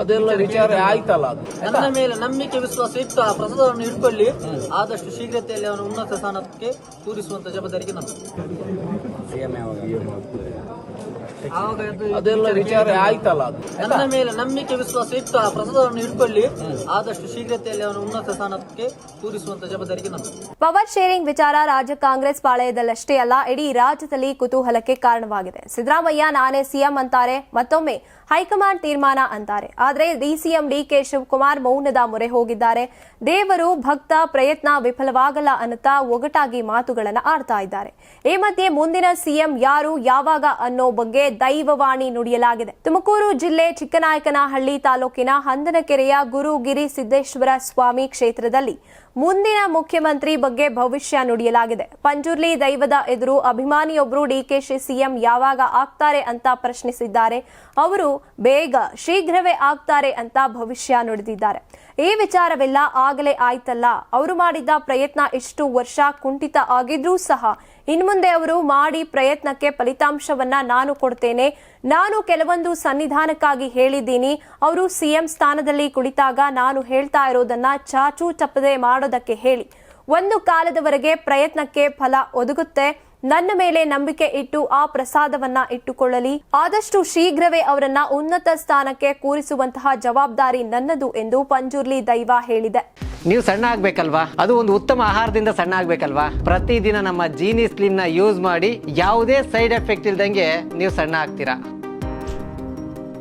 ಅದೆಲ್ಲ ವಿಚಾರ ಆಯ್ತಲ್ಲ ಅದು? ನನ್ನ ಮೇಲೆ ನಂಬಿಕೆ ವಿಶ್ವಾಸ ಇಟ್ಟು ಆ ಪ್ರಸಾದವನ್ನು ಇಟ್ಕೊಳ್ಳಿ ಆದಷ್ಟು ಶೀಘ್ರತೆಯಲ್ಲಿ ಅವನು ಉನ್ನತ ಸ್ಥಾನಕ್ಕೆ ಕೂರಿಸುವಂತ ಜವಾಬ್ದಾರಿಗೆ ನಮ್ಮ ಸಿಎಂ ಅದು ಅದೆಲ್ಲ ವಿಚಾರ ಆಯ್ತಲ್ಲ ಅದು ನನ್ನ ಮೇಲೆ ನಂಬಿಕೆ ವಿಶ್ವಾಸ ಇತ್ತು ಆ ಪ್ರಸಾದವನ್ನು ಇಟ್ಕೊಳ್ಳಿ ಆದಷ್ಟು ಶೀಘ್ರತೆಯಲ್ಲಿ ಅವನು ಉನ್ನತ ಸ್ಥಾನಕ್ಕೆ ಕೂರಿಸುವಂತ ಜವಾಬ್ದಾರಿಗೆ ನಾನು. ಪವರ್ ಶೇರಿಂಗ್ ವಿಚಾರ ರಾಜ್ಯ ಕಾಂಗ್ರೆಸ್ ಪಾಳೆಯದಲ್ಲಷ್ಟೇ ಅಲ್ಲ ಇಡೀ ರಾಜ್ಯದಲ್ಲಿ ಕುತೂಹಲಕ್ಕೆ ಕಾರಣವಾಗಿದೆ. ಸಿದ್ದರಾಮಯ್ಯ ನಾನೇ ಸಿಎಂ ಅಂತಾರೆ ಮತ್ತೊಮ್ಮೆ ಹೈಕಮಾಂಡ್ ತೀರ್ಮಾನ ಅಂತಾರೆ. ಆದರೆ ಡಿಸಿಎಂ ಡಿಕೆ ಶಿವಕುಮಾರ್ ಮೌನದ ಮೊರೆ ಹೋಗಿದ್ದಾರೆ. ದೇವರು ಭಕ್ತ ಪ್ರಯತ್ನ ವಿಫಲವಾಗಲ್ಲ ಅನ್ನುತ್ತಾ ಒಗಟಾಗಿ ಮಾತುಗಳನ್ನು ಆಡ್ತಾ ಇದ್ದಾರೆ. ಈ ಮಧ್ಯೆ ಮುಂದಿನ ಸಿಎಂ ಯಾರು ಯಾವಾಗ ಅನ್ನೋ ಬಗ್ಗೆ ದೈವವಾಣಿ ನುಡಿಯಲಾಗಿದೆ. ತುಮಕೂರು ಜಿಲ್ಲೆ ಚಿಕ್ಕನಾಯಕನಹಳ್ಳಿ ತಾಲೂಕಿನ ಹಂದನಕೆರೆಯ ಗುರುಗಿರಿ ಸಿದ್ದೇಶ್ವರ ಸ್ವಾಮಿ ಕ್ಷೇತ್ರದಲ್ಲಿ ಮುಂದಿನ ಮುಖ್ಯಮಂತ್ರಿ ಬಗ್ಗೆ ಭವಿಷ್ಯ ನುಡಿಯಲಾಗಿದೆ. ಪಂಜುರ್ಲಿ ದೈವದ ಎದುರು ಅಭಿಮಾನಿಯೊಬ್ಬರು ಡಿಕೆಶಿ ಸಿಎಂ ಯಾವಾಗ ಆಗ್ತಾರೆ ಅಂತ ಪ್ರಶ್ನಿಸಿದ್ದಾರೆ. ಅವರು ಬೇಗ ಶೀಘ್ರವೇ ಆಗ್ತಾರೆ ಅಂತ ಭವಿಷ್ಯ ನುಡಿದಿದ್ದಾರೆ. ಈ ವಿಚಾರವೆಲ್ಲ ಆಗಲೇ ಆಯ್ತಲ್ಲ. ಅವರು ಮಾಡಿದ್ದ ಪ್ರಯತ್ನ ಇಷ್ಟು ವರ್ಷ ಕುಂಠಿತ ಆಗಿದ್ರೂ ಸಹ ಇನ್ಮುಂದೆ ಅವರು ಮಾಡಿ ಪ್ರಯತ್ನಕ್ಕೆ ಫಲಿತಾಂಶವನ್ನ ನಾನು ಕೊಡ್ತೇನೆ. ನಾನು ಕೆಲವೊಂದು ಸನ್ನಿಧಾನಕ್ಕಾಗಿ ಹೇಳಿದ್ದೀನಿ. ಅವರು ಸಿಎಂ ಸ್ಥಾನದಲ್ಲಿ ಕುಳಿತಾಗ ನಾನು ಹೇಳ್ತಾ ಇರೋದನ್ನ ಚಾಚು ಚಪ್ಪದೆ ಮಾಡೋದಕ್ಕೆ ಹೇಳಿ. ಒಂದು ಕಾಲದವರೆಗೆ ಪ್ರಯತ್ನಕ್ಕೆ ಫಲ ಒದಗುತ್ತೆ. ನನ್ನ ಮೇಲೆ ನಂಬಿಕೆ ಇಟ್ಟು ಆ ಪ್ರಸಾದವನ್ನ ಇಟ್ಟುಕೊಳ್ಳಲಿ. ಆದಷ್ಟು ಶೀಘ್ರವೇ ಅವರನ್ನ ಉನ್ನತ ಸ್ಥಾನಕ್ಕೆ ಕೂರಿಸುವಂತಹ ಜವಾಬ್ದಾರಿ ನನ್ನದು ಎಂದು ಪಂಜುರ್ಲಿ ದೈವ ಹೇಳಿದೆ. ನೀವು ಸಣ್ಣ ಆಗ್ಬೇಕಲ್ವಾ? ಅದು ಒಂದು ಉತ್ತಮ ಆಹಾರದಿಂದ ಸಣ್ಣ ಆಗ್ಬೇಕಲ್ವಾ? ಪ್ರತಿದಿನ ನಮ್ಮ ಜೀನಿ ಸ್ಲಿಮ್ನ ಯೂಸ್ ಮಾಡಿ ಯಾವುದೇ ಸೈಡ್ ಎಫೆಕ್ಟ್ ಇಲ್ದಂಗೆ ನೀವು ಸಣ್ಣ ಆಗ್ತೀರಾ?